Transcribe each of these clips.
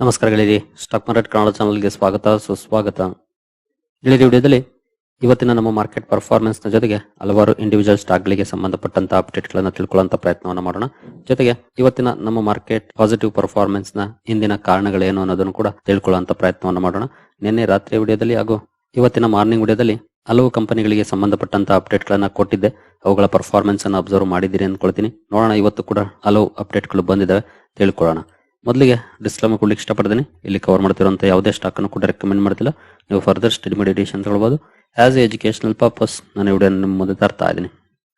ನಮಸ್ಕಾರ ಗೆಳೆಯರಿ stock market Kannada ಚಾನಲ್ಗೆ ಸ್ವಾಗತ, ಸುಸ್ವಾಗತ. ಗೆಳೆಯರಿ ವಿಡಿಯೋದಲ್ಲಿ ಇವತ್ತಿನ ನಮ್ಮ ಮಾರ್ಕೆಟ್ ಪರ್ಫಾರ್ಮೆನ್ಸ್ನ ಜೊತೆಗೆ ಹಲವಾರು ಇಂಡಿವಿಜುವಲ್ ಸ್ಟಾಕ್ ಗಳಿಗೆ ಸಂಬಂಧಪಟ್ಟಂತ ಅಪ್ಡೇಟ್ ತಿಳ್ಕೊಳ್ಳುವಂತ ಪ್ರಯತ್ನವನ್ನು ಮಾಡೋಣ. ಜೊತೆಗೆ ಇವತ್ತಿನ ನಮ್ಮ ಮಾರ್ಕೆಟ್ ಪಾಸಿಟಿವ್ ಪರ್ಫಾರ್ಮೆನ್ಸ್ನ ಹಿಂದಿನ ಕಾರಣಗಳೇನು ಅನ್ನೋದನ್ನು ಕೂಡ ತಿಳ್ಕೊಳ್ಳುವಂತ ಪ್ರಯತ್ನವನ್ನು ಮಾಡೋಣ. ನಿನ್ನೆ ರಾತ್ರಿ ವಿಡಿಯೋದಲ್ಲಿ ಹಾಗೂ ಇವತ್ತಿನ ಮಾರ್ನಿಂಗ್ ವಿಡಿಯೋದಲ್ಲಿ ಹಲವು ಕಂಪನಿಗಳಿಗೆ ಸಂಬಂಧಪಟ್ಟಂತ ಅಪ್ಡೇಟ್ ಗಳನ್ನ ಕೊಟ್ಟಿದ್ದೆ. ಅವುಗಳ ಪರ್ಫಾರ್ಮೆನ್ಸ್ ಅನ್ನು ಅಬ್ಸರ್ವ್ ಮಾಡಿದ್ದೀರಿ ಅಂದ್ಕೊಳ್ತೀನಿ. ನೋಡೋಣ, ಇವತ್ತು ಕೂಡ ಹಲವು ಅಪ್ಡೇಟ್ಗಳು ಬಂದಿದ್ದಾವೆ ತಿಳ್ಕೊಳ್ಳೋಣ. ಮೊದಲಿಗೆ ಡಿಸ್ಕ್ಲೇಮರ್ ಕೊಡ್ಲಿಕ್ಕೆ ಇಷ್ಟಪಡ್ತೀನಿ. ಇಲ್ಲಿ ಕವರ್ ಮಾಡ್ತಿರೋಂಥ ಯಾವುದೇ ಸ್ಟಾಕ್ ಅನ್ನು ಕೂಡ ರೆಕಮೆಂಡ್ ಮಾಡ್ತಿಲ್ಲ. ನೀವು ಫರ್ದರ್ ಸ್ಟಡಿ ಮೆಡಿಟೇಷನ್ ಹೇಳ್ಬೋದು ಆಸ್ ಎ ಎಜುಕೇಶನಲ್ ಪರ್ಪಸ್ ನಾನು ವಿಡಿಯೋ ನಿಮ್ಮ ಮುಂದೆ ತರ್ತಾ ಇದ್ದೀನಿ.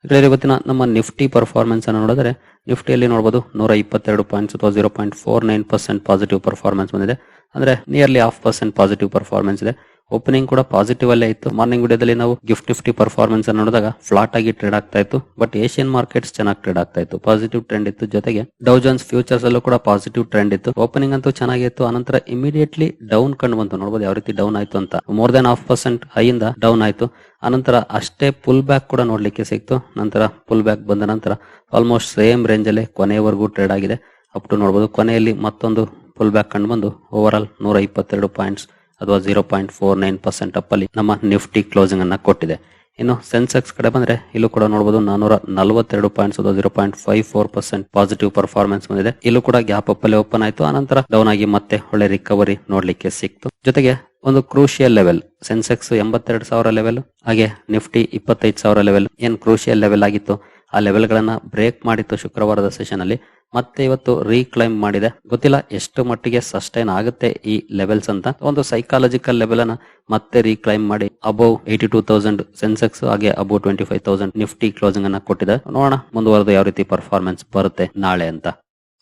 ಇದರಲ್ಲಿ ಇವತ್ತಿನ ನಮ್ಮ ನಿಫ್ಟಿ ಪರ್ಫಾರ್ಮೆನ್ಸ್ ಅನ್ನು ನೋಡಿದ್ರೆ ನಿಫ್ಟಿಯಲ್ಲಿ ನೋಡಬಹುದು ನೂರ ಇಪ್ಪತ್ತೆರಡು ಪಾಯಿಂಟ್ಸ್ ಅಥವಾ zero point four nine percent positive performance ಬಂದಿದೆ. ಅಂದ್ರೆ nearly half percent positive performance ಇದೆ. ಓಪನಿಂಗ್ ಕೂಡ ಪಾಸಿಟಿವ್ ಅಲ್ಲೇ ಇತ್ತು. ಮಾರ್ನಿಂಗ್ ವಿಡಿಯೋದಲ್ಲಿ ನಾವು ಗಿಫ್ಟ್ ನಿಫ್ಟಿ ಪರ್ಫಾರ್ಮೆನ್ಸ್ ಅನ್ನು ನೋಡಿದಾಗ ಫ್ಲಾಟ್ ಆಗಿ ಟ್ರೇಡ್ ಆಗ್ತಾ ಇತ್ತು. ಬಟ್ ಏಷ್ಯನ್ ಮಾರ್ಕೆಟ್ಸ್ ಚೆನ್ನಾಗಿ ಟ್ರೇಡ್ ಆಗ್ತಾ ಇತ್ತು. ಪಾಸಿಟಿವ್ ಟ್ರೆಂಡ್ ಇತ್ತು. ಜೊತೆಗೆ ಡೌಜನ್ಸ್ ಫ್ಯೂಚರ್ಸ್ ಅಲ್ಲೂ ಕೂಡ ಪಾಸಿಟಿವ್ ಟ್ರೆಂಡ್ ಇತ್ತು. ಓಪನಿಂಗ್ ಅಂತೂ ಚೆನ್ನಾಗಿತ್ತು ಅನಂತರ ಇಮಿಡಿಯೇಟ್ಲಿ ಡೌನ್ ಕಂಡು ಬಂತು. ನೋಡಬಹುದು ಯಾವ ರೀತಿ ಡೌನ್ ಆಯ್ತು ಅಂತ. ಮೋರ್ ದನ್ ಹಾಫ್ ಪರ್ಸೆಂಟ್ ಇಂದ ಡೌನ್ ಆಯ್ತು. ಅನಂತರ ಅಷ್ಟೇ ಪುಲ್ ಬ್ಯಾಕ್ ಕೂಡ ನೋಡ್ಲಿಕ್ಕೆ ಸಿಕ್ತು. ನಂತರ ಪುಲ್ ಬ್ಯಾಕ್ ಬಂದ ನಂತರ ಆಲ್ಮೋಸ್ಟ್ ಸೇಮ್ ರೇಂಜ್ ಅಲ್ಲಿ ಕೊನೆಯವರೆಗೂ ಟ್ರೇಡ್ ಆಗಿದೆ. ಅಪ್ ಟು ನೋಡಬಹುದು ಕೊನೆಯಲ್ಲಿ ಮತ್ತೊಂದು ಪುಲ್ ಬ್ಯಾಕ್ ಕಂಡು ಬಂದು ಓವರ್ ಆಲ್ ನೂರ ಇಪ್ಪತ್ತೆರಡು ಪಾಯಿಂಟ್ಸ್ ಅಥವಾ zero point four nine percent up ಅಲ್ಲಿ ನಮ್ಮ ನಿಫ್ಟಿ ಕ್ಲೋಸಿಂಗ್ ಅನ್ನ ಕೊಟ್ಟಿದೆ. ಇನ್ನು ಸೆನ್ಸೆಕ್ಸ್ ಕಡೆ ಬಂದ್ರೆ ಇಲ್ಲೂ ಕೂಡ ನೋಡಬಹುದು ನಾನೂರ ನಲವತ್ತೆರಡು ಪಾಯಿಂಟ್ಸ್ ಅಥವಾ zero point five four percent positive performance ಬಂದಿದೆ. ಇಲ್ಲೂ ಕೂಡ ಗ್ಯಾಪ್ ಅಪ್ ಅಲ್ಲಿ ಓಪನ್ ಆಯಿತು. ಆನಂತರ ಡೌನ್ ಆಗಿ ಮತ್ತೆ ಒಳ್ಳೆ ರಿಕವರಿ ನೋಡ್ಲಿಕ್ಕೆ ಸಿಕ್ತು. ಜೊತೆಗೆ ಒಂದು ಕ್ರೂಷಿಯಲ್ ಲೆವೆಲ್ ಸೆನ್ಸೆಕ್ಸ್ ಎಂಬತ್ತೆರಡು ಸಾವಿರ ಲೆವೆಲ್ ಹಾಗೆ ನಿಫ್ಟಿ ಇಪ್ಪತ್ತೈದು ಸಾವಿರ ಲೆವೆಲ್ ಏನ್ ಕ್ರೂಷಿಯಲ್ ಲೆವೆಲ್ ಆಗಿತ್ತು, ಆ ಲೆವೆಲ್ ಗಳನ್ನ ಬ್ರೇಕ್ ಮಾಡಿತ್ತು ಶುಕ್ರವಾರದ ಸೆಷನ್ ಅಲ್ಲಿ. ಮತ್ತೆ ಇವತ್ತು ರೀಕ್ಲೈಮ್ ಮಾಡಿದೆ. ಗೊತ್ತಿಲ್ಲ ಎಷ್ಟು ಮಟ್ಟಿಗೆ ಸಸ್ಟೈನ್ ಆಗುತ್ತೆ ಈ ಲೆವೆಲ್ಸ್ ಅಂತ. ಒಂದು ಸೈಕಾಲಜಿಕಲ್ ಲೆವೆಲ್ ಅನ್ನ ಮತ್ತೆ ರೀಕ್ಲೈಮ್ ಮಾಡಿ. Above eighty two thousand Sensex ಹಾಗೆ above twenty five thousand Nifty closing ಅನ್ನ ಕೊಟ್ಟಿದೆ. ನೋಡೋಣ ಮುಂದುವರೆದು ಯಾವ ರೀತಿ ಪರ್ಫಾರ್ಮೆನ್ಸ್ ಬರುತ್ತೆ ನಾಳೆ ಅಂತ.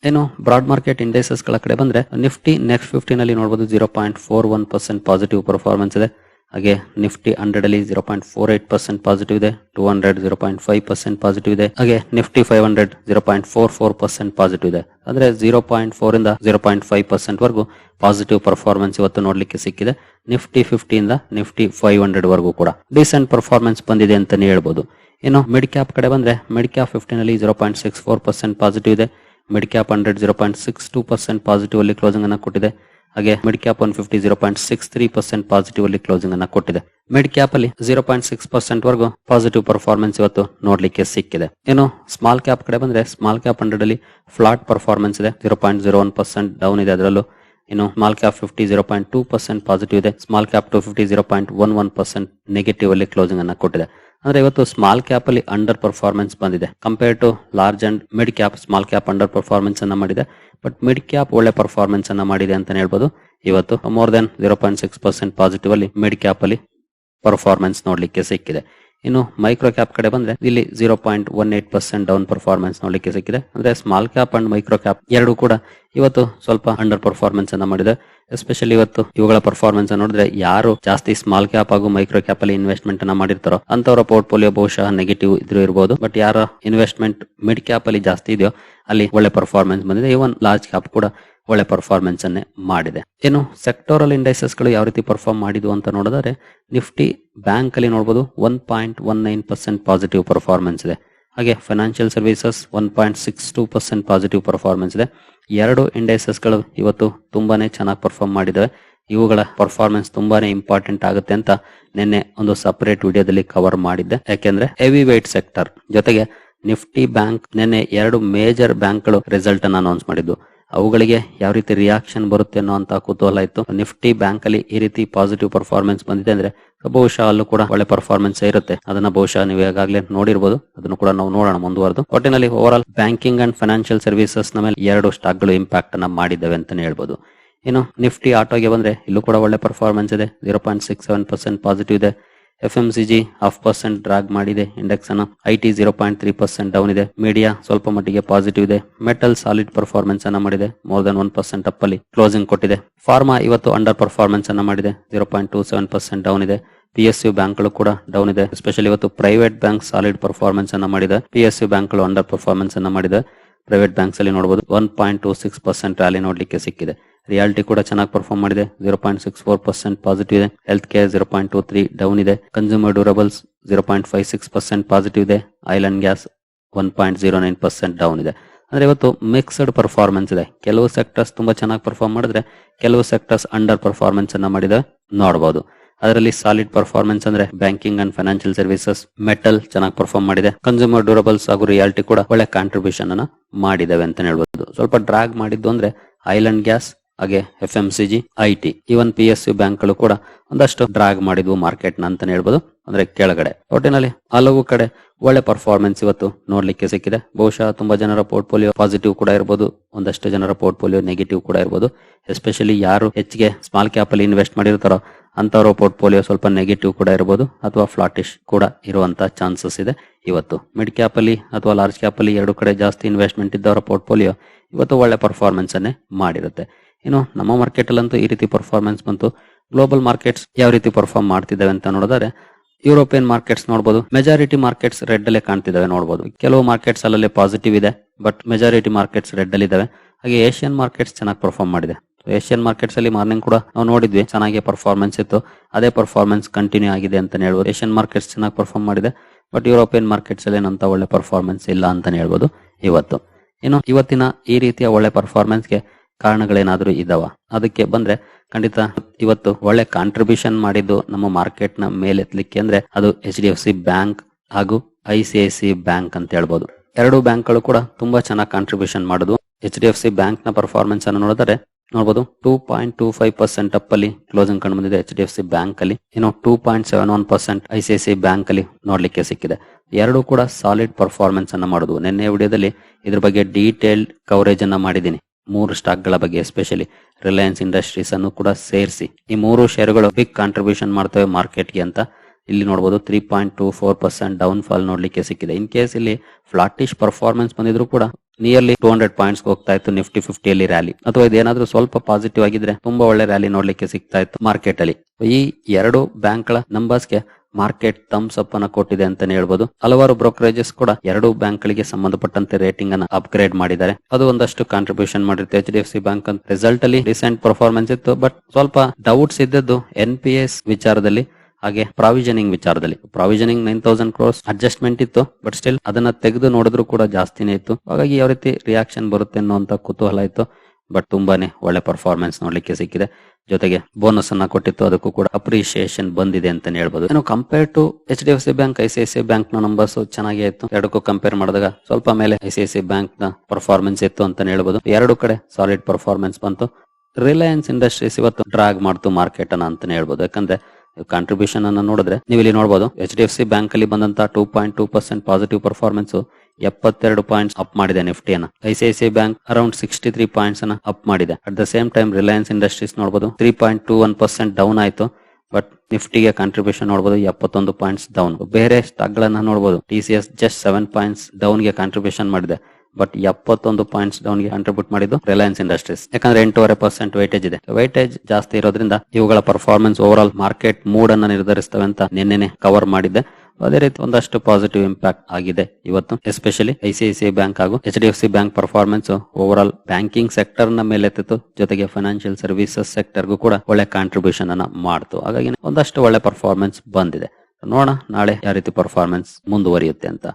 ಏನು ಬ್ರಾಡ್ ಮಾರ್ಕೆಟ್ ಇಂಡೆಕ್ಸಸ್ಗಳ ಕಡೆ ಬಂದ್ರೆ ನಿಫ್ಟಿ ನೆಕ್ಸ್ಟ್ ಫಿಫ್ಟಿನಲ್ಲಿ ನೋಡಬಹುದು zero point four one percent positive performance ಇದೆ. ಹಾಗೆ ನಿಫ್ಟಿ ಹಂಡ್ರೆಡ್ ಅಲ್ಲಿ zero point four eight percent positive ಇದೆ two hundred zero point five percent positive ಇದೆ. ಹಾಗೆ Nifty five hundred zero point four four percent positive ಇದೆ. ಅಂದ್ರೆ zero point four ಇಂದ zero point five percent ವರೆಗೂ positive performance ಇವತ್ತು ನೋಡ್ಲಿಕ್ಕೆ ಸಿಕ್ಕಿದೆ. ನಿಫ್ಟಿ ಫಿಫ್ಟಿ ಇಂದ ನಿಫ್ಟಿ ಫೈವ್ ಹಂಡ್ರೆಡ್ ವರೆಗೂ ಕೂಡ ಡಿಸೆಂಟ್ ಪರ್ಫಾರ್ಮೆನ್ಸ್ ಬಂದಿದೆ ಅಂತಾನೆ ಹೇಳ್ಬೋದು. ಇನ್ನು ಮಿಡ್ ಕ್ಯಾಪ್ ಕಡೆ ಬಂದ್ರೆ ಮಿಡ್ ಕ್ಯಾಪ್ ಫಿಫ್ಟಿನ್ ಅಲ್ಲಿ zero point six four percent positive ಇದೆ. Mid cap hundred zero point six two percent positive ಅಲ್ಲಿ ಕ್ಲೋಸಿಂಗ್ ಅನ್ನ ಕೊಟ್ಟಿದೆ. ಹಾಗೆ mid cap one fifty zero point six three percent positive ಅಲ್ಲಿ ಕ್ಲೋಸಿಂಗ್ ಅನ್ನ ಕೊಟ್ಟಿದೆ. ಮಿಡ್ ಕ್ಯಾಪ್ ಅಲ್ಲಿ ಜೀರೋ ಪಾಯಿಂಟ್ ಸಿಕ್ಸ್ ಪರ್ಸೆಂಟ್ ವರೆಗೂ ಪಾಸಿಟಿವ್ ಪರ್ಫಾರ್ಮೆನ್ಸ್ ಇವತ್ತು ನೋಡ್ಲಿಕ್ಕೆ ಸಿಕ್ಕಿದೆ. ಇನ್ನು ಸ್ಮಾಲ್ ಕ್ಯಾಪ್ ಕಡೆ ಬಂದ್ರೆ ಸ್ಮಾಲ್ ಕ್ಯಾಪ್ ಹಂಡ್ರೆಡ್ ಅಲ್ಲಿ ಫ್ಲಾಟ್ ಪರ್ಫಾರ್ಮೆನ್ಸ್ ಇದೆ. Zero point zero one percent down ಇದೆ ಅದರಲ್ಲೂ. ಇನ್ನು small cap fifty zero point two percent positive ಇದೆ. Small cap two fifty zero point one one percent negative ಅಲ್ಲಿ closing ಅನ್ನ ಕೊಟ್ಟಿದೆ. ಅಂದ್ರೆ ಇವತ್ತು ಸ್ಮಾಲ್ ಕ್ಯಾಪ್ ಅಲ್ಲಿ ಅಂಡರ್ ಪರ್ಫಾರ್ಮೆನ್ಸ್ ಬಂದಿದೆ. Compare to large and mid cap small cap under performance ಅನ್ನ ಮಾಡಿದೆ. ಬಟ್ ಮಿಡ್ ಕ್ಯಾಪ್ ಒಳ್ಳೆ ಪರ್ಫಾರ್ಮೆನ್ಸ್ ಅನ್ನ ಮಾಡಿದೆ ಅಂತ ಹೇಳ್ಬೋದು. ಇವತ್ತು more than zero point six percent positive ಅಲ್ಲಿ ಮಿಡ್ ಕ್ಯಾಪ್ ಅಲ್ಲಿ ಪರ್ಫಾರ್ಮೆನ್ಸ್ ನೋಡ್ಲಿಕ್ಕೆ ಸಿಕ್ಕಿದೆ. ಇನ್ನು ಮೈಕ್ರೋ ಕ್ಯಾಪ್ ಕಡೆ ಬಂದ್ರೆ ಇಲ್ಲಿ zero point one eight percent down performance ನೋಡ್ಲಿಕ್ಕೆ ಸಿಕ್ಕಿದೆ. ಅಂದ್ರೆ small cap and micro cap ಎರಡು ಕೂಡ ಇವತ್ತು ಸ್ವಲ್ಪ ಅಂಡರ್ ಪರ್ಫಾರ್ಮೆನ್ಸ್ ಅನ್ನ ಮಾಡಿದೆ. ಎಸ್ಪೆಷಲಿ ಇವತ್ತು ಇವುಗಳ ಪರ್ಫಾರ್ಮೆನ್ಸ್ ನೋಡಿದ್ರೆ ಯಾರು ಜಾಸ್ತಿ ಸ್ಮಾಲ್ ಕ್ಯಾಪ್ ಹಾಗೂ ಮೈಕ್ರೋ ಕ್ಯಾಪ್ ಅಲ್ಲಿ ಇನ್ವೆಸ್ಟ್ಮೆಂಟ್ ಅನ್ನ ಮಾಡಿರ್ತಾರೋ ಅಂತವರ ಪೋರ್ಟ್ಫೋಲಿಯೋ ಬಹುಶಃ ನೆಗೆಟಿವ್ ಇದ್ರೂ ಇರಬಹುದು ಬಟ್ ಯಾರ ಇನ್ವೆಸ್ಟ್ಮೆಂಟ್ ಮಿಡ್ ಕ್ಯಾಪ್ ಅಲ್ಲಿ ಜಾಸ್ತಿ ಇದೆಯೋ ಅಲ್ಲಿ ಒಳ್ಳೆ ಪರ್ಫಾರ್ಮೆನ್ಸ್ ಬಂದಿದೆ. ಇವನ್ ಲಾರ್ಜ್ ಕ್ಯಾಪ್ ಕೂಡ ಒಳ್ಳೆ ಪರ್ಫಾರ್ಮೆನ್ಸ್ ಅನ್ನೇ ಮಾಡಿದೆ. ಏನು ಸೆಕ್ಟೋರಲ್ ಇಂಡೈಸಸ್ಗಳು ಯಾವ ರೀತಿ ಪರ್ಫಾರ್ಮ್ ಮಾಡಿದ್ವು ಅಂತ ನೋಡಿದ್ರೆ ನಿಫ್ಟಿ ಬ್ಯಾಂಕ್ ಅಲ್ಲಿ ನೋಡಬಹುದು one point one nine percent positive performance ಇದೆ. ಹಾಗೆ financial services one point six two percent positive performance ಇದೆ. ಎರಡು ಇಂಡೈಸಸ್ಗಳು ಇವತ್ತು ತುಂಬಾನೇ ಚೆನ್ನಾಗಿ ಪರ್ಫಾರ್ಮ್ ಮಾಡಿದವೆ. ಇವುಗಳ ಪರ್ಫಾರ್ಮೆನ್ಸ್ ತುಂಬಾನೇ ಇಂಪಾರ್ಟೆಂಟ್ ಆಗುತ್ತೆ ಅಂತ ನಿನ್ನೆ ಒಂದು ಸಪರೇಟ್ ವಿಡಿಯೋದಲ್ಲಿ ಕವರ್ ಮಾಡಿದ್ದೆ. ಯಾಕೆಂದ್ರೆ ಹೆವಿ ವೇಟ್ ಸೆಕ್ಟರ್ ಜೊತೆಗೆ ನಿಫ್ಟಿ ಬ್ಯಾಂಕ್ ನಿನ್ನೆ ಎರಡು ಮೇಜರ್ ಬ್ಯಾಂಕ್ಗಳು ರಿಸಲ್ಟ್ ಅನ್ನು ಅನೌನ್ಸ್ ಮಾಡಿದ್ದು. ಅವುಗಳಿಗೆ ಯಾವ ರೀತಿ ರಿಯಾಕ್ಷನ್ ಬರುತ್ತೆ ಅನ್ನೋ ಕುತೂಹಲ ಇತ್ತು. ನಿಫ್ಟಿ ಬ್ಯಾಂಕ್ ಅಲ್ಲಿ ಈ ರೀತಿ ಪಾಸಿಟಿವ್ ಪರ್ಫಾರ್ಮೆನ್ಸ್ ಬಂದಿದೆ ಅಂದ್ರೆ ಬಹುಶಃ ಅಲ್ಲೂ ಕೂಡ ಒಳ್ಳೆ ಪರ್ಫಾರ್ಮೆನ್ಸ್ ಇರುತ್ತೆ. ಅದನ್ನ ಬಹುಶಃ ನೀವು ಈಗಾಗಲೇ ನೋಡಿರ್ಬೋದು. ಅದನ್ನು ಕೂಡ ನಾವು ನೋಡೋಣ ಮುಂದುವರೆದು. ಒಟ್ಟಿನಲ್ಲಿ over all banking and financial ಸರ್ವಿಸಸ್ನ ಮೇಲೆ ಎರಡು ಸ್ಟಾಕ್ಗಳು ಇಂಪ್ಯಾಕ್ಟ್ ಅನ್ನ ಮಾಡಿದ್ದಾವೆ ಅಂತಾನೆ ಹೇಳ್ಬೋದು. ಇನ್ನು ನಿಫ್ಟಿ ಆಟೋಗೆ ಬಂದ್ರೆ ಇಲ್ಲೂ ಕೂಡ ಒಳ್ಳೆ ಪರ್ಫಾರ್ಮೆನ್ಸ್ ಇದೆ. Zero point six seven percent positive ಇದೆ. F M C G half percent drag ಮಾಡಿದೆ. ಇಂಡೆಕ್ಸ್ ಅನ್ನು I T zero point three percent down ಇದೆ. ಮೀಡಿಯಾ ಸ್ವಲ್ಪ ಮಟ್ಟಿಗೆ ಪಾಸಿಟಿವ್ ಇದೆ. ಮೆಟಲ್ ಸಾಲಿಡ್ ಪರ್ಫಾರ್ಮೆನ್ಸ್ ಅನ್ನ ಮಾಡಿದೆ. More than one percent up ಅಲ್ಲಿ ಕ್ಲೋಸಿಂಗ್ ಕೊಟ್ಟಿದೆ. ಫಾರ್ಮಾ ಇವತ್ತು ಅಂಡರ್ ಪರ್ಫಾರ್ಮೆನ್ಸ್ ಅನ್ನ ಮಾಡಿದೆ. Zero point two seven percent down ಇದೆ. ಪಿ ಎಸ್ ಯು ಬ್ಯಾಂಕ್ಗಳು ಕೂಡ ಡೌನ್ ಇದೆ. ಎಸ್ಪೆಷಲಿ ಇವತ್ತು ಪ್ರೈವೇಟ್ ಬ್ಯಾಂಕ್ ಸಾಲಿಡ್ ಪರ್ಫಾರ್ಮೆನ್ಸ್ ಅನ್ನ ಮಾಡಿದೆ. ಪಿ ಎಸ್ ಯು ಬ್ಯಾಂಕ್ಗಳು ಅಂಡರ್ ಪರ್ಫಾರ್ಮೆನ್ಸ್ ಅನ್ನ ಮಾಡಿದೆ. ಪ್ರೈವೇಟ್ ಬ್ಯಾಂಕ್ಸ್ ಅಲ್ಲಿ ನೋಡಬಹುದು one point two six percent rally ನೋಡ್ಲಿಕ್ಕೆ ಸಿಕ್ಕಿದೆ. ರಿಯಾಲಿಟಿ ಕೂಡ ಚೆನ್ನಾಗಿ ಪರ್ಫಾರ್ಮ್ ಮಾಡಿದೆ. Zero point six four percent positive ಇದೆ. Health care zero point two three down ಇದೆ. Consumer durables zero point five six percent positive ಇದೆ. Oil and gas one point zero nine percent down ಇದೆ. ಅಂದ್ರೆ ಇವತ್ತು mixed performance ಇದೆ. ಕೆಲವು sectors ತುಂಬಾ ಚೆನ್ನಾಗಿ ಪರ್ಫಾರ್ಮ್ ಮಾಡಿದ್ರೆ, ಕೆಲವು ಸೆಕ್ಟರ್ಸ್ ಅಂಡರ್ ಪರ್ಫಾರ್ಮೆನ್ಸ್ ಅನ್ನ ಮಾಡಿದ ನೋಡಬಹುದು ಅದರಲ್ಲಿ ಸಾಲಿಡ್ ಪರ್ಫಾರ್ಮೆನ್ಸ್ ಅಂದ್ರೆ banking and financial services metal ಚೆನ್ನಾಗಿ ಪರ್ಫಾರ್ಮ್ ಮಾಡಿದೆ. ಕನ್ಸ್ಯೂಮರ್ ಡ್ಯೂರಬಲ್ಸ್ ಹಾಗೂ ರಿಯಾಲಿಟಿ ಕೂಡ ಒಳ್ಳೆ ಕಾಂಟ್ರಿಬ್ಯೂಷನ್ ಅನ್ನ ಮಾಡಿದಾವೆ ಅಂತ ಹೇಳ್ಬಹುದು ಸ್ವಲ್ಪ ಡ್ರಾಗ್ ಮಾಡಿದ್ದು ಅಂದ್ರೆ ಐಲ್ಯಾಂಡ್ ಗ್ಯಾಸ್ ಹಾಗೆ F M C G I T even P S U ಬ್ಯಾಂಕ್ಗಳು ಕೂಡ ಒಂದಷ್ಟು ಡ್ರಾಗ್ ಮಾಡಿದ್ವು ಮಾರ್ಕೆಟ್ನ ಅಂತ ಹೇಳ್ಬೋದು. ಅಂದ್ರೆ ಕೆಳಗಡೆ. ಒಟ್ಟಿನಲ್ಲಿ ಹಲವು ಕಡೆ ಒಳ್ಳೆ ಪರ್ಫಾರ್ಮೆನ್ಸ್ ಇವತ್ತು ನೋಡ್ಲಿಕ್ಕೆ ಸಿಕ್ಕಿದೆ. ಬಹುಶಃ ತುಂಬಾ ಜನರ ಪೋರ್ಟ್ಫೋಲಿಯೋ ಪಾಸಿಟಿವ್ ಕೂಡ ಇರಬಹುದು ಒಂದಷ್ಟು ಜನರ ಪೋರ್ಟ್ಫೋಲಿಯೋ ನೆಗೆಟಿವ್ ಕೂಡ ಇರಬಹುದು ಎಸ್ಪೆಷಲಿ ಯಾರು ಹೆಚ್ಚಿಗೆ ಸ್ಮಾಲ್ ಕ್ಯಾಪ್ ಅಲ್ಲಿ ಇನ್ವೆಸ್ಟ್ ಮಾಡಿರ್ತಾರೋ ಅಂತವರ ಪೋರ್ಟ್ಫೋಲಿಯೋ ಸ್ವಲ್ಪ ನೆಗೆಟಿವ್ ಕೂಡ ಇರಬಹುದು ಅಥವಾ ಫ್ಲಾಟಿಶ್ ಕೂಡ ಇರುವಂತಹ ಚಾನ್ಸಸ್ ಇದೆ. ಇವತ್ತು ಮಿಡ್ ಕ್ಯಾಪ್ ಅಲ್ಲಿ ಅಥವಾ ಲಾರ್ಜ್ ಕ್ಯಾಪ್ ಅಲ್ಲಿ ಎರಡು ಕಡೆ ಜಾಸ್ತಿ ಇನ್ವೆಸ್ಟ್ಮೆಂಟ್ ಇದ್ದವರ ಪೋರ್ಟ್ಫೋಲಿಯೋ ಇವತ್ತು ಒಳ್ಳೆ ಪರ್ಫಾರ್ಮೆನ್ಸ್ ಅನ್ನೇ ಮಾಡಿರುತ್ತೆ. ಇನ್ನು ನಮ್ಮ ಮಾರ್ಕೆಟ್ ಅಲ್ಲಂತೂ ಈ ರೀತಿ ಪರ್ಫಾರ್ಮೆನ್ಸ್ ಬಂತು. ಗ್ಲೋಬಲ್ ಮಾರ್ಕೆಟ್ಸ್ ಯಾವ ರೀತಿ ಪರ್ಫಾರ್ಮ್ ಮಾಡ್ತಿದ್ದಾವೆ ಅಂತ ನೋಡಿದ್ರೆ ಯುರೋಪಿಯನ್ ಮಾರ್ಕೆಟ್ಸ್ ನೋಡಬಹುದು ಮೆಜಾರಿಟಿ ಮಾರ್ಕೆಟ್ಸ್ ರೆಡ್ ಅಲ್ಲೇ ಕಾಣ್ತಿದ್ದಾವೆ ನೋಡಬಹುದು ಕೆಲವು ಮಾರ್ಕೆಟ್ಸ್ ಅಲ್ಲಲ್ಲಿ ಪಾಸಿಟಿವ್ ಇದೆ ಬಟ್ ಮೆಜಾರಿಟಿ ಮಾರ್ಕೆಟ್ಸ್ ರೆಡ್ ಅಲ್ಲಿ ಇದಾವೆ ಹಾಗೆ ಏಷ್ಯನ್ ಮಾರ್ಕೆಟ್ಸ್ ಚೆನ್ನಾಗಿ ಪರ್ಫಾರ್ಮ್ ಮಾಡಿದೆ. ಏಷ್ಯನ್ ಮಾರ್ಕೆಟ್ಸ್ ಅಲ್ಲಿ ಮಾರ್ನಿಂಗ್ ಕೂಡ ನಾವು ನೋಡಿದ್ವಿ. ಚೆನ್ನಾಗಿ ಪರ್ಫಾರ್ಮೆನ್ಸ್ ಇತ್ತು. ಅದೇ ಪರ್ಫಾರ್ಮೆನ್ಸ್ ಕಂಟಿನ್ಯೂ ಆಗಿದೆ ಅಂತ ಹೇಳ್ಬೋದು. ಏಷ್ಯನ್ ಮಾರ್ಕೆಟ್ಸ್ ಚೆನ್ನಾಗಿ ಪರ್ಫಾರ್ಮ್ ಮಾಡಿದೆ. ಬಟ್ ಯುರೋಪಿಯನ್ ಮಾರ್ಕೆಟ್ಸ್ ಅಲ್ಲಿ ಏನಂತ ಒಳ್ಳೆ ಪರ್ಫಾರ್ಮೆನ್ಸ್ ಇಲ್ಲ ಅಂತ ಹೇಳ್ಬೋದು ಇವತ್ತು. ಇನ್ನು ಇವತ್ತಿನ ಈ ರೀತಿಯ ಒಳ್ಳೆ ಪರ್ಫಾರ್ಮೆನ್ಸ್ಗೆ ಕಾರಣಗಳೇನಾದ್ರು ಇದಾವ? ಅದಕ್ಕೆ ಬಂದ್ರೆ ಖಂಡಿತ ಇವತ್ತು ಒಳ್ಳೆ ಕಾಂಟ್ರಿಬ್ಯೂಷನ್ ಮಾಡಿದ್ದು ನಮ್ಮ ಮಾರ್ಕೆಟ್ನ ಮೇಲೆತ್ತಲಿಕ್ಕೆ ಅಂದ್ರೆ ಅದು H D F C bank ಹಾಗೂ I C I C bank ಅಂತ ಹೇಳ್ಬೋದು. ಎರಡು ಬ್ಯಾಂಕ್ಗಳು ಕೂಡ ತುಂಬಾ ಚೆನ್ನಾಗಿ ಕಾಂಟ್ರಿಬ್ಯೂಷನ್ ಮಾಡುದು. ಎಚ್ ಡಿ ಎಫ್ ಸಿ ಬ್ಯಾಂಕ್ನ ಪರ್ಫಾರ್ಮೆನ್ಸ್ ಅನ್ನು ನೋಡಿದ್ರೆ ನೋಡಬಹುದು two point two five percent up ಅಲ್ಲಿ ಕ್ಲೋಸಿಂಗ್ ಕಂಡು ಬಂದಿದೆ H D F C bank ಅಲ್ಲಿ. ಇನ್ನು two point seven one percent I C I C bank ಅಲ್ಲಿ ನೋಡ್ಲಿಕ್ಕೆ ಸಿಕ್ಕಿದೆ. ಎರಡು ಕೂಡ ಸಾಲಿಡ್ ಪರ್ಫಾರ್ಮೆನ್ಸ್ ಅನ್ನ ಮಾಡುದು. ನಿನ್ನೆ ವಿಡಿಯೋದಲ್ಲಿ ಇದ್ರ ಬಗ್ಗೆ ಡೀಟೇಲ್ಡ್ ಕವರೇಜ್ ಅನ್ನ ಮಾಡಿದ್ದೀನಿ. ಮೂರು ಸ್ಟಾಕ್ಗಳ ಬಗ್ಗೆ ಎಸ್ಪೆಷಲಿ ರಿಲಯನ್ಸ್ ಇಂಡಸ್ಟ್ರೀಸ್ ಅನ್ನು ಕೂಡ ಸೇರಿಸಿ. ಈ ಮೂರು ಶೇರುಗಳು ಬಿಗ್ ಕಾಂಟ್ರಿಬ್ಯೂಷನ್ ಮಾಡ್ತವೆ ಮಾರ್ಕೆಟ್ಗೆ ಅಂತ. ಇಲ್ಲಿ ನೋಡಬಹುದು three point two four percent down fall ನೋಡ್ಲಿಕ್ಕೆ ಸಿಕ್ಕಿದೆ. ಇನ್ ಕೇಸ್ ಇಲ್ಲಿ ಫ್ಲಾಟಿಶ್ ಪರ್ಫಾರ್ಮೆನ್ಸ್ ಬಂದಿದ್ರು ಕೂಡ ನಿಯರ್ಲಿ ಟೂ ಹಂಡ್ರೆಡ್ ಪಾಯಿಂಟ್ಸ್ ಹೋಗ್ತಾ ಇತ್ತು ನಿಫ್ಟಿ ಅಲ್ಲಿ ರ್ಯಾಲಿ ಅಥವಾ ಇದೇನಾದ್ರೂ ಸ್ವಲ್ಪ ಪಾಸಿಟಿವ್ ಆಗಿದ್ರೆ ತುಂಬಾ ಒಳ್ಳೆ ರ್ಯಾಲಿ ನೋಡ್ಲಿಕ್ಕೆ ಸಿಗ್ತಾ ಇತ್ತು ಮಾರ್ಕೆಟ್ ಅಲ್ಲಿ. ಈ ಎರಡು ಬ್ಯಾಂಕ್ಗಳ ನಂಬರ್ಸ್ಗೆ ಮಾರ್ಕೆಟ್ ಥಮ್ಸ್ ಅಪ್ ಅನ್ನ ಕೊಟ್ಟಿದೆ ಅಂತಾನೆ ಹೇಳ್ಬೋದು. ಹಲವಾರು ಬ್ರೋಕರೇಜಸ್ ಕೂಡ ಎರಡು ಬ್ಯಾಂಕ್ ಗಳಿಗೆ ಸಂಬಂಧಪಟ್ಟಂತೆ ರೇಟಿಂಗ್ ಅನ್ನ ಅಪ್ಗ್ರೇಡ್ ಮಾಡಿದ್ದಾರೆ. ಅದು ಒಂದಷ್ಟು contribution ಮಾಡಿರುತ್ತೆ. H D F C bank ಅಂತ ರಿಸಲ್ಟ್ ಅಲ್ಲಿ ರೀಸೆಂಟ್ ಪರ್ಫಾರ್ಮೆನ್ಸ್ ಇತ್ತು. ಬಟ್ ಸ್ವಲ್ಪ ಡೌಟ್ಸ್ ಇದ್ದದ್ದು ಎನ್ ಪಿ ಎಸ್ ವಿಚಾರದಲ್ಲಿ ಹಾಗೆ ಪ್ರಾವಿಷನಿಂಗ್ ವಿಚಾರದಲ್ಲಿ. Provisioning nine thousand crores adjustment ಇತ್ತು ಬಟ್ ಸ್ಟಿಲ್ ಅದನ್ನ ತೆಗೆದು ನೋಡಿದ್ರು ಕೂಡ ಜಾಸ್ತಿನೇ ಇತ್ತು. ಹಾಗಾಗಿ ಯಾವ ರೀತಿ ರಿಯಾಕ್ಷನ್ ಬರುತ್ತೆ ಅನ್ನುವಂತ ಕುತೂಹಲ ಇತ್ತು ಬಟ್ ತುಂಬಾನೇ ಒಳ್ಳೆ ಪರ್ಫಾರ್ಮೆನ್ಸ್ ನೋಡ್ಲಿಕ್ಕೆ ಸಿಕ್ಕಿದೆ. ಜೊತೆಗೆ ಬೋನಸ್ ಅನ್ನ ಕೊಟ್ಟಿತ್ತು, ಅದಕ್ಕೂ ಕೂಡ ಅಪ್ರಿಶಿಯೇಷನ್ ಬಂದಿದೆ ಅಂತ ಹೇಳ್ಬೋದು. ಏನು compare to H D F C bank I C I C ಬ್ಯಾಂಕ್ನ ನಂಬರ್ಸ್ ಚೆನ್ನಾಗಿ ಇತ್ತು. ಎರಡಕ್ಕೂ ಕಂಪೇರ್ ಮಾಡಿದಾಗ ಸ್ವಲ್ಪ ಮೇಲೆ ಐ ಸಿ ಐ ಸಿ ಬ್ಯಾಂಕ್ನ ಪರ್ಫಾರ್ಮೆನ್ಸ್ ಇತ್ತು ಅಂತ ಹೇಳ್ಬೋದು. ಎರಡು ಕಡೆ ಸಾಲಿಡ್ ಪರ್ಫಾರ್ಮೆನ್ಸ್ ಬಂತು. ರಿಲಯನ್ಸ್ ಇಂಡಸ್ಟ್ರೀಸ್ ಇವತ್ತು ಡ್ರಾಗ್ ಮಾಡ್ತು ಮಾರ್ಕೆಟ್ ಅನ್ನ ಅಂತಾನೆ ಹೇಳ್ಬೋದು. ಯಾಕಂದ್ರೆ ಕಾಂಟ್ರಿಬ್ಯೂಷನ್ ಅನ್ನ ನೋಡಿದ್ರೆ ನೀವು ಇಲ್ಲಿ ನೋಡಬಹುದು H D F C bank ಅಲ್ಲಿ ಬಂದಂತ two point two percent positive performance ಎಪ್ಪತ್ತೆರಡು ಪಾಯಿಂಟ್ಸ್ ಅಪ್ ಮಾಡಿದೆ ನಿಫ್ಟಿಯನ್ನ I C I C bank around sixty three points ಅನ್ನ ಅಪ್ ಮಾಡಿದೆ. At the same time Reliance Industries ನೋಡಬಹುದು three point two one percent down ಆಯಿತು. But ನಿಫ್ಟಿಗೆ contribution ನೋಡಬಹುದು ಎಪ್ಪತ್ತೊಂದು points down ಬೇರೆ ಸ್ಟಾಕ್ ಗಳನ್ನ ನೋಡಬಹುದು T C S just seven points ಡೌನ್ಗೆ contribution ಮಾಡಿದೆ. ಬಟ್ ಎಪ್ಪತ್ತೊಂದು ಪಾಯಿಂಟ್ಸ್ ಡೌನ್ಗೆ ಕಾಂಟ್ರಿಬ್ಯೂಟ್ ಮಾಡಿದ್ದು ರಿಲಯನ್ಸ್ ಇಂಡಸ್ಟ್ರೀಸ್ ಯಾಕಂದ್ರೆ ಎಂಟೂವರೆ ಪರ್ಸೆಂಟ್ ವೈಟೇಜ್ ಇದೆ. ವೈಟೇಜ್ ಜಾಸ್ತಿ ಇರೋದ್ರಿಂದ ಇವುಗಳ performance over all market mood ಅನ್ನ ನಿರ್ಧರಿಸ್ತವೆ ಅಂತ ನಿನ್ನೆ ಕವರ್ ಮಾಡಿದ್ದೆ. ಅದೇ ರೀತಿ ಒಂದಷ್ಟು ಪಾಸಿಟಿವ್ ಇಂಪ್ಯಾಕ್ಟ್ ಆಗಿದೆ ಇವತ್ತು. ಎಸ್ಪೆಷಲಿ ಐಸಿಐಸಿಐ ಬ್ಯಾಂಕ್ ಹಾಗೂ H D F C bank performance over all banking ಸೆಕ್ಟರ್ನ ಮೇಲೆ ಎತ್ತಿತ್ತು. ಜೊತೆಗೆ ಫೈನಾನ್ಷಿಯಲ್ ಸರ್ವಿಸಸ್ ಸೆಕ್ಟರ್ಗೂ ಕೂಡ ಒಳ್ಳೆ ಕಾಂಟ್ರಿಬ್ಯೂಷನ್ ಅನ್ನ ಮಾಡ್ತು. ಹಾಗಾಗಿ ಒಂದಷ್ಟು ಒಳ್ಳೆ ಪರ್ಫಾರ್ಮೆನ್ಸ್ ಬಂದಿದೆ. ನೋಡೋಣ ನಾಳೆ ಯಾವ ರೀತಿ ಪರ್ಫಾರ್ಮೆನ್ಸ್ ಮುಂದುವರಿಯುತ್ತೆ ಅಂತ.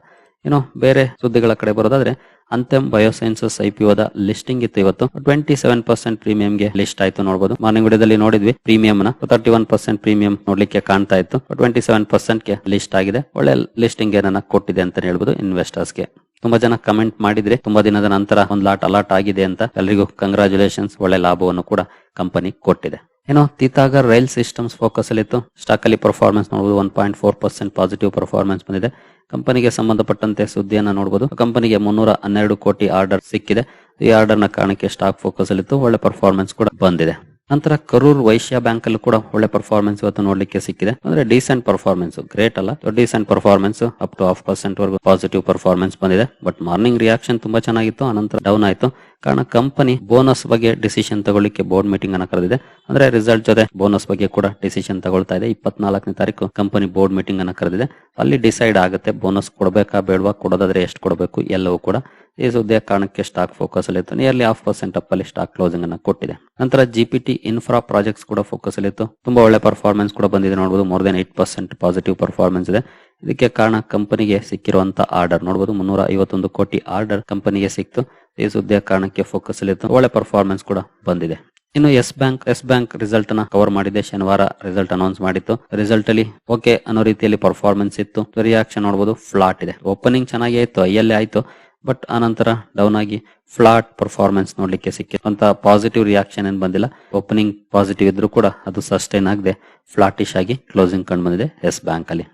ಇನ್ನು ಬೇರೆ ಸುದ್ದಿಗಳ ಕಡೆ ಬರೋದಾದ್ರೆ ಅಂತೆಮ್ ಬಯೋಸೈನ್ಸಸ್ ಐಪಿಒದ ಲಿಸ್ಟಿಂಗ್ ಇತ್ತು ಇವತ್ತು. ಟ್ವೆಂಟಿ ಸೆವೆನ್ ಪರ್ಸೆಂಟ್ ಪ್ರೀಮಿಯಂ ಗೆ ಲಿಸ್ಟ್ ಆಯ್ತು ನೋಡಬಹುದು ಮಾರ್ನಿಂಗ್ ವಿಡಿಯೋದಲ್ಲಿ ನೋಡಿದ್ವಿ. ಪ್ರೀಮಿಯಂ ನ ತರ್ಟಿ ಒನ್ ಪರ್ಸೆಂಟ್ ಪ್ರೀಮಿಯಂ ನೋಡ್ಲಿಕ್ಕೆ ಕಾಣ್ತಾ ಇತ್ತು. ಟ್ವೆಂಟಿ ಸೆವೆನ್ ಪರ್ಸೆಂಟ್ಗೆ ಲಿಸ್ಟ್ ಆಗಿದೆ. ಒಳ್ಳೆ ಲಿಸ್ಟಿಂಗ್ ಏನನ್ನ ಕೊಟ್ಟಿದೆ ಅಂತ ಹೇಳ್ಬೋದು ಇನ್ವೆಸ್ಟರ್ಸ್ಗೆ. ತುಂಬಾ ಜನ ಕಮೆಂಟ್ ಮಾಡಿದ್ರೆ ತುಂಬಾ ದಿನದ ನಂತರ ಒಂದು ಲಾಟ್ ಅಲಾಟ್ ಆಗಿದೆ ಅಂತ ಎಲ್ರಿಗೂ ಕಂಗ್ರಾಚುಲೇಷನ್ಸ್ ಒಳ್ಳೆ ಲಾಭವನ್ನು ಕೂಡ ಕಂಪನಿ ಕೊಟ್ಟಿದೆ. ಏನೋ ತೀತಾಗ ರೈಲ್ ಸಿಸ್ಟಮ್ಸ್ ಫೋಕಸ್ ಅಲ್ಲಿ ಇತ್ತು. ಸ್ಟಾಕ್ ಅಲ್ಲಿ ಪರ್ಫಾರ್ಮೆನ್ಸ್ ನೋಡಬಹುದು one point four percent positive performance ಬಂದಿದೆ. ಕಂಪನಿಗೆ ಸಂಬಂಧಪಟ್ಟಂತೆ ಸುದ್ದಿಯನ್ನ ನೋಡಬಹುದು ಕಂಪನಿಗೆ ಮುನ್ನೂರ ಹನ್ನೆರಡು ಕೋಟಿ ಆರ್ಡರ್ ಸಿಕ್ಕಿದೆ. ಈ ಆರ್ಡರ್ನ ಕಾರಣಕ್ಕೆ ಸ್ಟಾಕ್ ಫೋಕಸ್ ಅಲ್ಲಿ ಇತ್ತು, ಒಳ್ಳೆ ಪರ್ಫಾರ್ಮೆನ್ಸ್ ಕೂಡ ಬಂದಿದೆ. ನಂತರ ಕರೂರ್ ವೈಶ್ಯ ಬ್ಯಾಂಕ್ ಅಲ್ಲಿ ಕೂಡ ಒಳ್ಳೆ ಪರ್ಫಾರ್ಮೆನ್ಸ್ ಇವತ್ತು ನೋಡ್ಲಿಕ್ಕೆ ಸಿಕ್ಕಿದೆ. ಅಂದ್ರೆ ಡೀಸೆಂಟ್ ಪರ್ಫಾರ್ಮೆನ್ಸ್ ಗ್ರೇಟ್ ಅಲ್ಲ. Decent performance up to half percent ವರೆಗೂ ಪಾಸಿಟಿವ್ ಪರ್ಫಾರ್ಮೆನ್ಸ್ ಬಂದಿದೆ. ಬಟ್ ಮಾರ್ನಿಂಗ್ ರಿಯಾಕ್ಷನ್ ತುಂಬಾ ಚೆನ್ನಾಗಿತ್ತು ಅನಂತರ ಡೌನ್ ಆಯ್ತು. ಕಾರಣ ಕಂಪನಿ ಬೋನಸ್ ಬಗ್ಗೆ ಡಿಸಿಷನ್ ತಗೊಳ್ಳಿಕ್ಕೆ ಬೋರ್ಡ್ ಮೀಟಿಂಗ್ ಅನ್ನ ಕರೆದಿದೆ. ಅಂದ್ರೆ ರಿಸಲ್ಟ್ ಜೊತೆ ಬೋನಸ್ ಬಗ್ಗೆ ಕೂಡ ಡಿಸಿಷನ್ ತಗೊಳ್ತಾ ಇದೆ. ಇಪ್ಪತ್ನಾಲ್ಕನೇ ತಾರೀಕು ಕಂಪನಿ ಬೋರ್ಡ್ ಮೀಟಿಂಗ್ ಅನ್ನ ಕರೆದಿದೆ. ಅಲ್ಲಿ ಡಿಸೈಡ್ ಆಗುತ್ತೆ ಬೋನಸ್ ಕೊಡಬೇಕಾ ಬೇಡವಾ, ಕೊಡೋದಾದ್ರೆ ಎಷ್ಟು ಕೊಡಬೇಕು, ಎಲ್ಲವೂ ಕೂಡ. ಈ ಸುದ್ದಿಯ ಕಾರಣಕ್ಕೆ ಸ್ಟಾಕ್ ಫೋಕಸ್ ಅಲ್ಲಿ ಇತ್ತು. ನಿಯರ್ಲಿ ಹಾಫ್ ಪರ್ಸೆಂಟ್ ಅಪ್ ಅಲ್ಲಿ ಸ್ಟಾಕ್ ಕ್ಲೋಸಿಂಗ್ ಅನ್ನ ಕೊಟ್ಟಿದೆ. ನಂತರ ಜಿಪಿಟಿ ಇನ್ಫ್ರಾ ಪ್ರಾಜೆಕ್ಟ್ಸ್ ಕೂಡ ಫೋಕಸ್ ಅಲ್ಲಿ ಇತ್ತು. ತುಂಬಾ ಒಳ್ಳೆ ಪರ್ಫಾರ್ಮೆನ್ಸ್ ಕೂಡ ಬಂದಿದೆ ನೋಡಬಹುದು more than eight percent positive performance ಇದೆ. ಇದಕ್ಕೆ ಕಾರಣ ಕಂಪನಿಗೆ ಸಿಕ್ಕಿರುವಂತ ಆರ್ಡರ್. ನೋಡಬಹುದು ಮುನ್ನೂರ ಐವತ್ತೊಂದು ಕೋಟಿ ಆರ್ಡರ್ ಕಂಪನಿಗೆ ಸಿಕ್ತು. ಈ ಸುದ್ದಿಯ ಕಾರಣಕ್ಕೆ ಫೋಕಸ್ ಅಲ್ಲಿ ಒಳ್ಳೆ ಪರ್ಫಾರ್ಮೆನ್ಸ್ ಕೂಡ ಬಂದಿದೆ. ಇನ್ನು ಎಸ್ ಬ್ಯಾಂಕ್ ಎಸ್ ಬ್ಯಾಂಕ್ ರಿಸಲ್ಟ್ನ ಕವರ್ ಮಾಡಿದೆ. ಶನಿವಾರ ರಿಸಲ್ಟ್ ಅನೌನ್ಸ್ ಮಾಡಿತ್ತು. ರಿಸಲ್ಟ್ ಅಲ್ಲಿ ಓಕೆ ಅನ್ನೋ ರೀತಿಯಲ್ಲಿ ಪರ್ಫಾರ್ಮೆನ್ಸ್ ಇತ್ತು. ರಿಯಾಕ್ಷನ್ ನೋಡಬಹುದು ಫ್ಲಾಟ್ ಇದೆ. ಓಪನಿಂಗ್ ಚೆನ್ನಾಗಿ ಆಯ್ತು ಐಯಲ್ಲೇ ಆಯ್ತು. ಬಟ್ ಆನಂತರ ಡೌನ್ ಆಗಿ ಫ್ಲಾಟ್ ಪರ್ಫಾರ್ಮೆನ್ಸ್ ನೋಡ್ಲಿಕ್ಕೆ ಸಿಕ್ಕಿರುವಂತ ಪಾಸಿಟಿವ್ ರಿಯಾಕ್ಷನ್ ಏನ್ ಬಂದಿಲ್ಲ. ಓಪನಿಂಗ್ ಪಾಸಿಟಿವ್ ಇದ್ರೂ ಕೂಡ ಅದು ಸಸ್ಟೈನ್ ಆಗದೆ ಫ್ಲಾಟಿಶ್ ಆಗಿ ಕ್ಲೋಸಿಂಗ್ ಕಂಡು ಬಂದಿದೆ ಎಸ್ ಬ್ಯಾಂಕ್ ಅಲ್ಲಿ.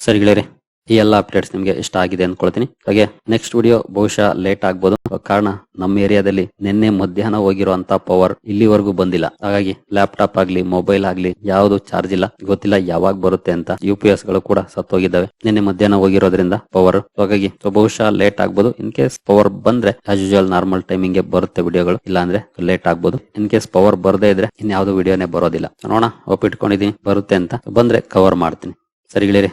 ಸರಿ ಗೆಳೆಯರೆ, ಈ ಎಲ್ಲ ಅಪ್ಡೇಟ್ಸ್ ನಿಮ್ಗೆ ಇಷ್ಟ ಆಗಿದೆ ಅನ್ಕೊಳ್ತೀನಿ. ಹಾಗೆ ನೆಕ್ಸ್ಟ್ ವಿಡಿಯೋ ಬಹುಶಃ ಲೇಟ್ ಆಗ್ಬೋದು. ಕಾರಣ ನಮ್ಮ ಏರಿಯಾದಲ್ಲಿ ನಿನ್ನೆ ಮಧ್ಯಾಹ್ನ ಹೋಗಿರುವಂತ ಪವರ್ ಇಲ್ಲಿವರೆಗೂ ಬಂದಿಲ್ಲ. ಹಾಗಾಗಿ ಲ್ಯಾಪ್ಟಾಪ್ ಆಗ್ಲಿ ಮೊಬೈಲ್ ಆಗ್ಲಿ ಯಾವುದು ಚಾರ್ಜ್ ಇಲ್ಲ. ಗೊತ್ತಿಲ್ಲ ಯಾವಾಗ ಬರುತ್ತೆ ಅಂತ ಯು ಗಳು ಕೂಡ ಸತ್ತೋಗಿದ್ದಾವೆ. ನಿನ್ನೆ ಮಧ್ಯಾಹ್ನ ಹೋಗಿರೋದ್ರಿಂದ ಪವರ್ ಹಾಗಾಗಿ ಬಹುಶಃ ಲೇಟ್ ಆಗ್ಬೋದು. ಇನ್ ಕೇಸ್ ಪವರ್ ಬಂದ್ರೆ ಆಸ್ ಯೂಶುವಲ್ ನಾರ್ಮಲ್ ಟೈಮಿಂಗ್ ಬರುತ್ತೆ ವಿಡಿಯೋಗಳು ಇಲ್ಲ ಅಂದ್ರೆ ಲೇಟ್ ಆಗ್ಬೋದು. ಇನ್ ಕೇಸ್ ಪವರ್ ಬರದೇ ಇದ್ರೆ ಇನ್ಯಾವುದು ವಿಡಿಯೋನೇ ಬರೋದಿಲ್ಲ. ನೋಡೋಣ ಒಪ್ಪಿಟ್ಕೊಂಡಿದೀನಿ ಬರುತ್ತೆ ಅಂತ. ಬಂದ್ರೆ ಕವರ್ ಮಾಡ್ತೀನಿ. ಸರಿ ಗೆಳೆಯರೆ